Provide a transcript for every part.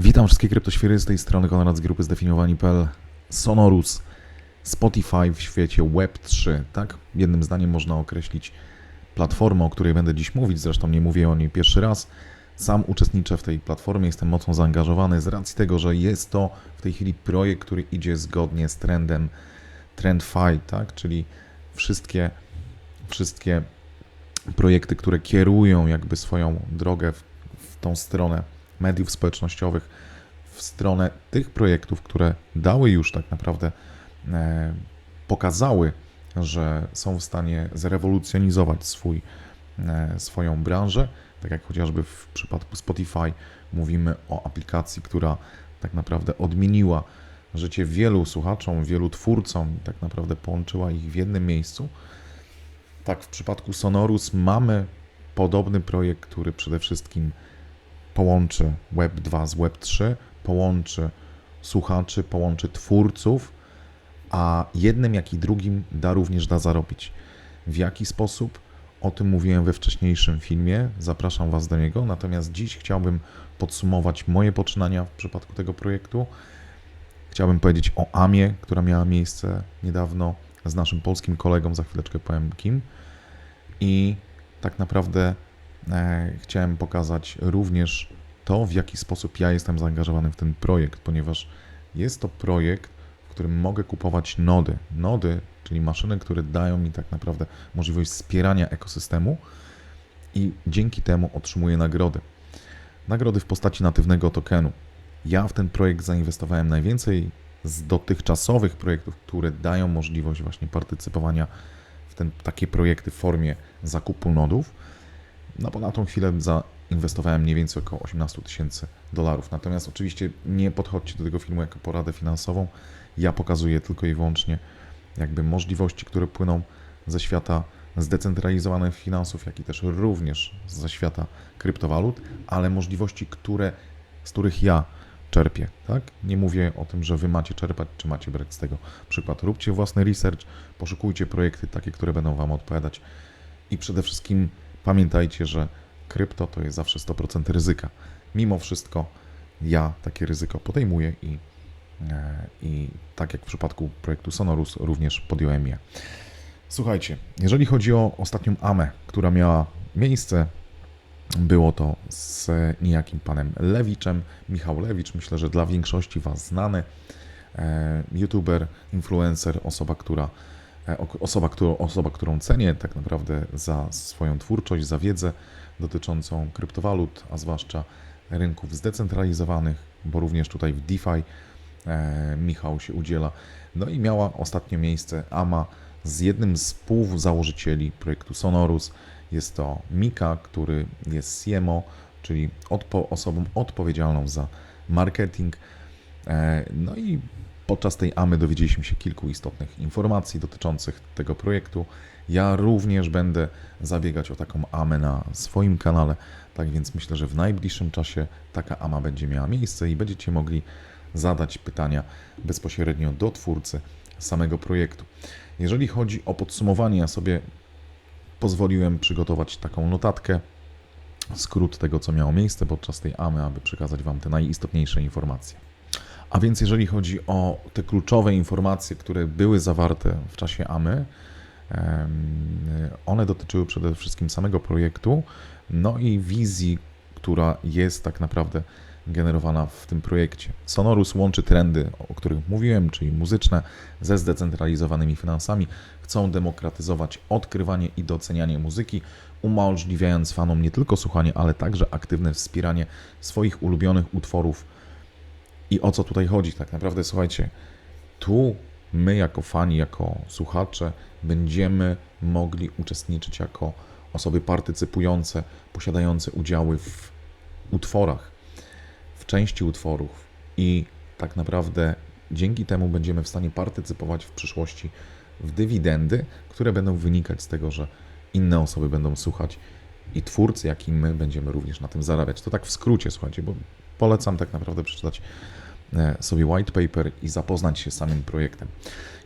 Witam wszystkie kryptoświery z tej strony Konrad z grupy zdefiniowani.pl Sonorus Spotify w świecie Web3, tak? Jednym zdaniem można określić platformę, o której będę dziś mówić, zresztą nie mówię o niej pierwszy raz. Sam uczestniczę w tej platformie, jestem mocno zaangażowany z racji tego, że jest to w tej chwili projekt, który idzie zgodnie z trendem TrendFi, tak? Czyli wszystkie, wszystkie projekty, które kierują jakby swoją drogę w, w tą stronę mediów społecznościowych, w stronę tych projektów, które dały już tak naprawdę, e, pokazały, że są w stanie zrewolucjonizować swój, e, swoją branżę. Tak jak chociażby w przypadku Spotify mówimy o aplikacji, która tak naprawdę odmieniła życie wielu słuchaczom, wielu twórcom, tak naprawdę połączyła ich w jednym miejscu. Tak, w przypadku Sonorus mamy podobny projekt, który przede wszystkim połączy Web 2 z Web 3, połączy słuchaczy, połączy twórców, a jednym jak i drugim da również da zarobić. W jaki sposób? O tym mówiłem we wcześniejszym filmie, zapraszam Was do niego. Natomiast dziś chciałbym podsumować moje poczynania w przypadku tego projektu. Chciałbym powiedzieć o AMie, która miała miejsce niedawno z naszym polskim kolegą, za chwileczkę powiem kim. I tak naprawdę chciałem pokazać również to, w jaki sposób ja jestem zaangażowany w ten projekt, ponieważ jest to projekt, w którym mogę kupować nody. Nody, czyli maszyny, które dają mi tak naprawdę możliwość wspierania ekosystemu i dzięki temu otrzymuję nagrody. Nagrody w postaci natywnego tokenu. Ja w ten projekt zainwestowałem najwięcej z dotychczasowych projektów, które dają możliwość właśnie partycypowania w ten, takie projekty w formie zakupu nodów. No na tą chwilę zainwestowałem mniej więcej około 18 tysięcy dolarów. Natomiast oczywiście nie podchodźcie do tego filmu jako poradę finansową. Ja pokazuję tylko i wyłącznie jakby możliwości, które płyną ze świata zdecentralizowanych finansów, jak i też również ze świata kryptowalut, ale możliwości, które, z których ja czerpię, tak? Nie mówię o tym, że wy macie czerpać, czy macie brać z tego przykład. Róbcie własny research, poszukujcie projekty takie, które będą wam odpowiadać i przede wszystkim pamiętajcie, że krypto to jest zawsze 100% ryzyka. Mimo wszystko ja takie ryzyko podejmuję i, e, i tak jak w przypadku projektu Sonorus również podjąłem je. Słuchajcie, jeżeli chodzi o ostatnią AMę, która miała miejsce, było to z niejakim panem Lewiczem. Michał Lewicz, myślę, że dla większości Was znany e, youtuber, influencer, osoba, która osoba, którą, osoba, którą cenię tak naprawdę za swoją twórczość, za wiedzę dotyczącą kryptowalut, a zwłaszcza rynków zdecentralizowanych, bo również tutaj w DeFi e, Michał się udziela. No i miała ostatnio miejsce AMA z jednym z współzałożycieli projektu Sonorus. Jest to Mika, który jest CMO, czyli odpo osobą odpowiedzialną za marketing. E, no i podczas tej AMY dowiedzieliśmy się kilku istotnych informacji dotyczących tego projektu. Ja również będę zabiegać o taką AMę na swoim kanale, tak więc myślę, że w najbliższym czasie taka AMA będzie miała miejsce i będziecie mogli zadać pytania bezpośrednio do twórcy samego projektu. Jeżeli chodzi o podsumowanie, ja sobie pozwoliłem przygotować taką notatkę, skrót tego, co miało miejsce podczas tej AMY, aby przekazać Wam te najistotniejsze informacje. A więc jeżeli chodzi o te kluczowe informacje, które były zawarte w czasie AMY, one dotyczyły przede wszystkim samego projektu, no i wizji, która jest tak naprawdę generowana w tym projekcie. Sonorus łączy trendy, o których mówiłem, czyli muzyczne, ze zdecentralizowanymi finansami. Chcą demokratyzować odkrywanie i docenianie muzyki, umożliwiając fanom nie tylko słuchanie, ale także aktywne wspieranie swoich ulubionych utworów. I o co tutaj chodzi? Tak naprawdę, słuchajcie, tu my jako fani, jako słuchacze będziemy mogli uczestniczyć jako osoby partycypujące, posiadające udziały w utworach w części utworów i tak naprawdę dzięki temu będziemy w stanie partycypować w przyszłości w dywidendy, które będą wynikać z tego, że inne osoby będą słuchać i twórcy, jak i my będziemy również na tym zarabiać. To tak w skrócie, słuchajcie, bo polecam tak naprawdę przeczytać e, sobie white paper i zapoznać się z samym projektem.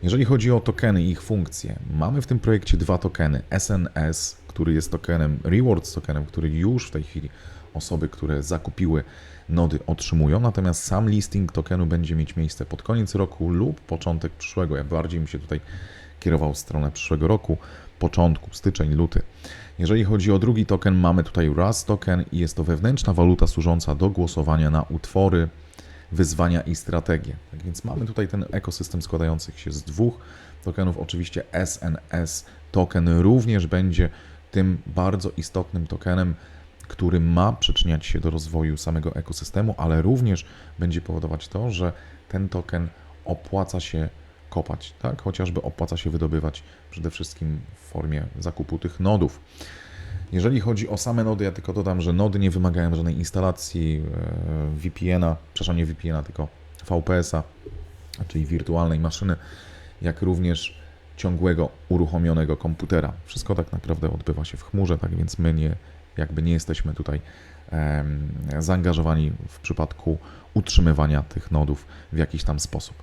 Jeżeli chodzi o tokeny i ich funkcje, mamy w tym projekcie dwa tokeny. SNS, który jest tokenem, rewards tokenem, który już w tej chwili osoby, które zakupiły nody otrzymują, natomiast sam listing tokenu będzie mieć miejsce pod koniec roku lub początek przyszłego. Ja bardziej bym się tutaj kierował w stronę przyszłego roku, początku, styczeń, luty. Jeżeli chodzi o drugi token, mamy tutaj Rust token i jest to wewnętrzna waluta służąca do głosowania na utwory, wyzwania i strategie. Tak więc mamy tutaj ten ekosystem składających się z dwóch tokenów. Oczywiście SNS token również będzie tym bardzo istotnym tokenem, który ma przyczyniać się do rozwoju samego ekosystemu, ale również będzie powodować to, że ten token opłaca się kopać, tak? Chociażby opłaca się wydobywać przede wszystkim w formie zakupu tych nodów. Jeżeli chodzi o same nody, ja tylko dodam, że nody nie wymagają żadnej instalacji e, VPN-a, przepraszam, nie VPN-a, tylko VPS-a, czyli wirtualnej maszyny, jak również ciągłego uruchomionego komputera. Wszystko tak naprawdę odbywa się w chmurze, tak więc my nie, jakby nie jesteśmy tutaj zaangażowani w przypadku utrzymywania tych nodów w jakiś tam sposób.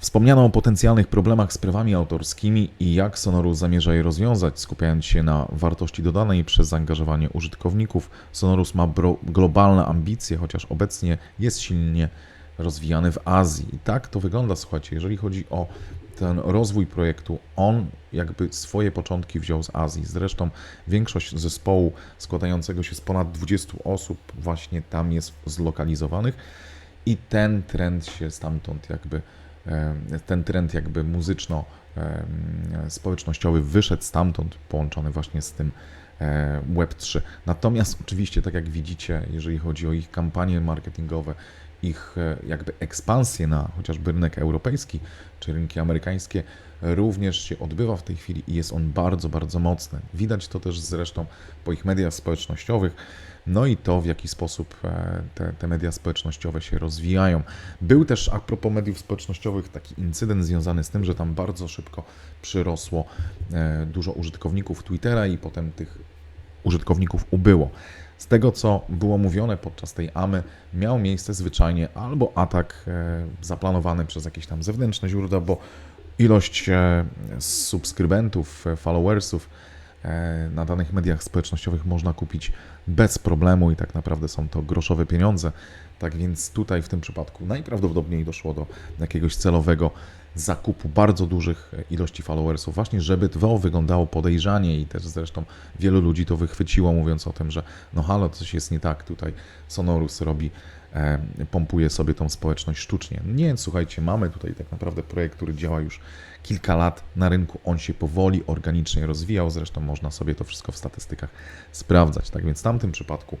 Wspomniano o potencjalnych problemach z prawami autorskimi i jak Sonorus zamierza je rozwiązać, skupiając się na wartości dodanej przez zaangażowanie użytkowników. Sonorus ma globalne ambicje, chociaż obecnie jest silnie rozwijany w Azji. I tak to wygląda, słuchajcie, jeżeli chodzi o ten rozwój projektu, on jakby swoje początki wziął z Azji. Zresztą większość zespołu składającego się z ponad 20 osób właśnie tam jest zlokalizowanych i ten trend się stamtąd jakby ten trend jakby muzyczno e, społecznościowy wyszedł stamtąd, połączony właśnie z tym e, Web3. Natomiast oczywiście, tak jak widzicie, jeżeli chodzi o ich kampanie marketingowe, ich jakby ekspansję na chociażby rynek europejski czy rynki amerykańskie, również się odbywa w tej chwili i jest on bardzo, bardzo mocny. Widać to też zresztą po ich mediach społecznościowych, no i to, w jaki sposób te, te media społecznościowe się rozwijają. Był też, a propos mediów społecznościowych, taki incydent związany z tym, że tam bardzo szybko przyrosło dużo użytkowników Twittera i potem tych użytkowników ubyło. Z tego, co było mówione podczas tej AMY, miał miejsce zwyczajnie albo atak zaplanowany przez jakieś tam zewnętrzne źródła, bo ilość subskrybentów, followersów na danych mediach społecznościowych można kupić bez problemu i tak naprawdę są to groszowe pieniądze. Tak więc tutaj w tym przypadku najprawdopodobniej doszło do jakiegoś celowego zakupu bardzo dużych ilości followersów, właśnie żeby to wyglądało podejrzanie i też zresztą wielu ludzi to wychwyciło, mówiąc o tym, że no halo, coś jest nie tak, tutaj Sonorus robi, e, pompuje sobie tą społeczność sztucznie. Nie, słuchajcie, mamy tutaj tak naprawdę projekt, który działa już kilka lat na rynku, on się powoli, organicznie rozwijał, zresztą można sobie to wszystko w statystykach sprawdzać, tak więc w tamtym przypadku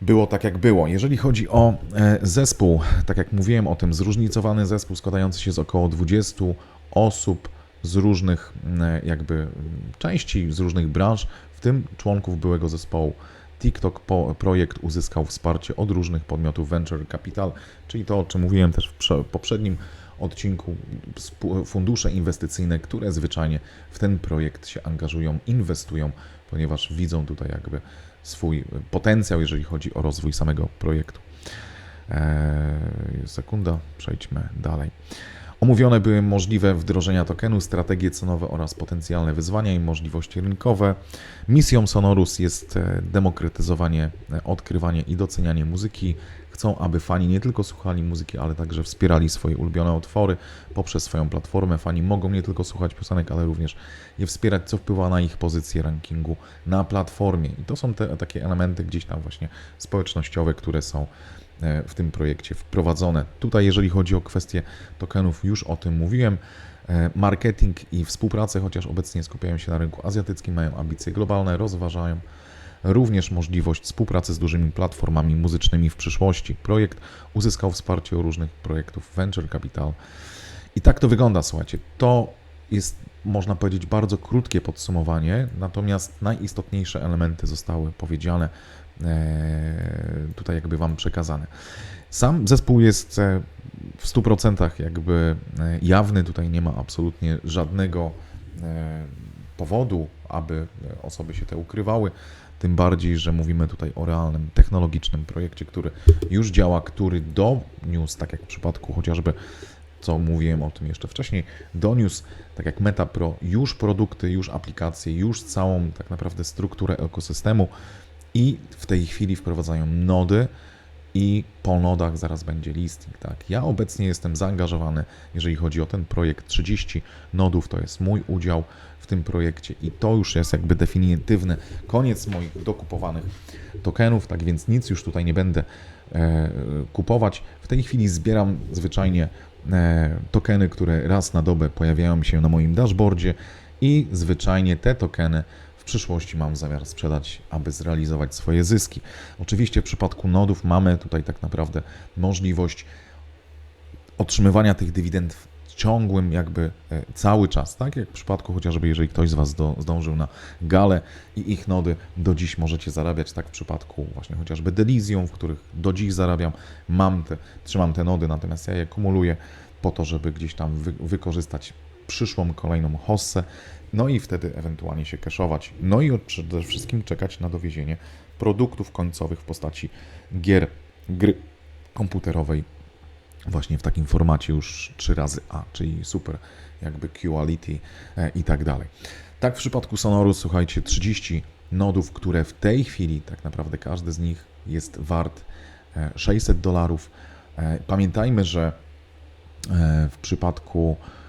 było tak, jak było. Jeżeli chodzi o zespół, tak jak mówiłem o tym, zróżnicowany zespół składający się z około 20 osób z różnych jakby części, z różnych branż, w tym członków byłego zespołu. TikTok projekt uzyskał wsparcie od różnych podmiotów Venture Capital, czyli to, o czym mówiłem też w poprzednim odcinku, fundusze inwestycyjne, które zwyczajnie w ten projekt się angażują, inwestują, ponieważ widzą tutaj jakby swój potencjał, jeżeli chodzi o rozwój samego projektu. Eee, sekunda, przejdźmy dalej. Omówione były możliwe wdrożenia tokenu, strategie cenowe oraz potencjalne wyzwania i możliwości rynkowe. Misją Sonorus jest demokratyzowanie, odkrywanie i docenianie muzyki. Chcą, aby fani nie tylko słuchali muzyki, ale także wspierali swoje ulubione utwory poprzez swoją platformę. Fani mogą nie tylko słuchać piosenek, ale również je wspierać, co wpływa na ich pozycję rankingu na platformie. I to są te takie elementy gdzieś tam właśnie społecznościowe, które są w tym projekcie wprowadzone. Tutaj, jeżeli chodzi o kwestię tokenów, już o tym mówiłem. Marketing i współpracę, chociaż obecnie skupiają się na rynku azjatyckim, mają ambicje globalne, rozważają również możliwość współpracy z dużymi platformami muzycznymi w przyszłości. Projekt uzyskał wsparcie różnych projektów Venture Capital. I tak to wygląda, słuchajcie. To jest, można powiedzieć, bardzo krótkie podsumowanie, natomiast najistotniejsze elementy zostały powiedziane tutaj jakby Wam przekazane. Sam zespół jest w 100% jakby jawny, tutaj nie ma absolutnie żadnego powodu, aby osoby się te ukrywały. Tym bardziej, że mówimy tutaj o realnym, technologicznym projekcie, który już działa, który doniósł, tak jak w przypadku chociażby, co mówiłem o tym jeszcze wcześniej, doniósł, tak jak MetaPro, już produkty, już aplikacje, już całą tak naprawdę strukturę ekosystemu i w tej chwili wprowadzają nody i po nodach zaraz będzie listing. Tak? Ja obecnie jestem zaangażowany, jeżeli chodzi o ten projekt. 30 nodów to jest mój udział w tym projekcie i to już jest jakby definitywny koniec moich dokupowanych tokenów, tak więc nic już tutaj nie będę e, kupować. W tej chwili zbieram zwyczajnie e, tokeny, które raz na dobę pojawiają się na moim dashboardzie i zwyczajnie te tokeny przyszłości mam zamiar sprzedać, aby zrealizować swoje zyski. Oczywiście w przypadku nodów mamy tutaj tak naprawdę możliwość otrzymywania tych dywidend w ciągłym jakby e, cały czas, tak jak w przypadku chociażby jeżeli ktoś z Was do, zdążył na galę i ich nody do dziś możecie zarabiać, tak w przypadku właśnie chociażby Delizium, w których do dziś zarabiam, mam te, trzymam te nody, natomiast ja je kumuluję po to, żeby gdzieś tam wy, wykorzystać przyszłą kolejną hossę, no i wtedy ewentualnie się cashować, no i przede wszystkim czekać na dowiezienie produktów końcowych w postaci gier, gry komputerowej właśnie w takim formacie już 3 razy A, czyli super jakby quality e, i tak dalej. Tak w przypadku Sonoru, słuchajcie, 30 nodów, które w tej chwili tak naprawdę każdy z nich jest wart e, 600 dolarów. E, Pamiętajmy, że e, w przypadku e,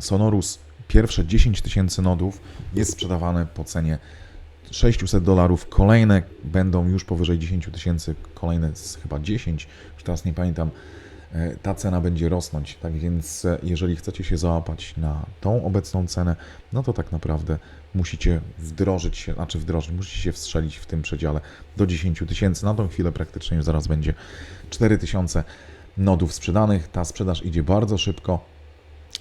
Sonorus pierwsze 10 tysięcy nodów jest sprzedawane po cenie 600 dolarów, kolejne będą już powyżej 10 tysięcy, kolejne chyba 10, już teraz nie pamiętam, e, ta cena będzie rosnąć, tak więc e, jeżeli chcecie się załapać na tą obecną cenę, no to tak naprawdę musicie wdrożyć się, znaczy wdrożyć, musicie się wstrzelić w tym przedziale do 10 tysięcy, na tą chwilę praktycznie już zaraz będzie 4 tysiące nodów sprzedanych, ta sprzedaż idzie bardzo szybko,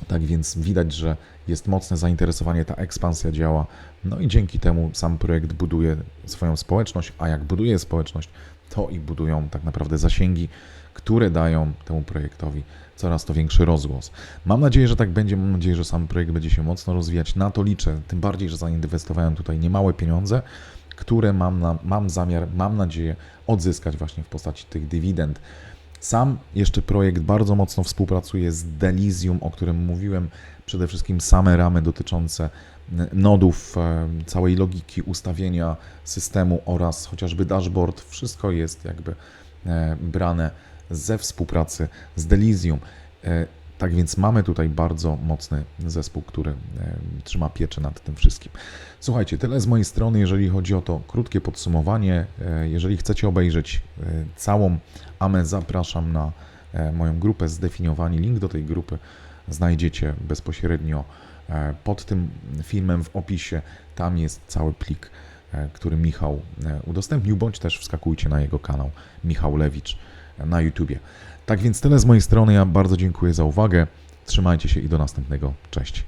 tak więc widać, że jest mocne zainteresowanie, ta ekspansja działa. No i dzięki temu sam projekt buduje swoją społeczność, a jak buduje społeczność, to i budują tak naprawdę zasięgi, które dają temu projektowi coraz to większy rozgłos. Mam nadzieję, że tak będzie. Mam nadzieję, że sam projekt będzie się mocno rozwijać. Na to liczę, tym bardziej, że zainwestowałem tutaj niemałe pieniądze, które mam, na, mam zamiar, mam nadzieję odzyskać właśnie w postaci tych dywidend. Sam jeszcze projekt bardzo mocno współpracuje z Delizium, o którym mówiłem. Przede wszystkim same ramy dotyczące nodów, e, całej logiki ustawienia systemu oraz chociażby dashboard. Wszystko jest jakby e, brane ze współpracy z Delizium. Tak więc mamy tutaj bardzo mocny zespół, który e, trzyma pieczę nad tym wszystkim. Słuchajcie, tyle z mojej strony, jeżeli chodzi o to krótkie podsumowanie. E, Jeżeli chcecie obejrzeć e, całą AME, zapraszam na moją grupę Zdefiniowani. Link do tej grupy znajdziecie bezpośrednio pod tym filmem w opisie. Tam jest cały plik, który Michał udostępnił, bądź też wskakujcie na jego kanał Michał Lewicz na YouTubie. Tak więc tyle z mojej strony. Ja bardzo dziękuję za uwagę. Trzymajcie się i do następnego. Cześć.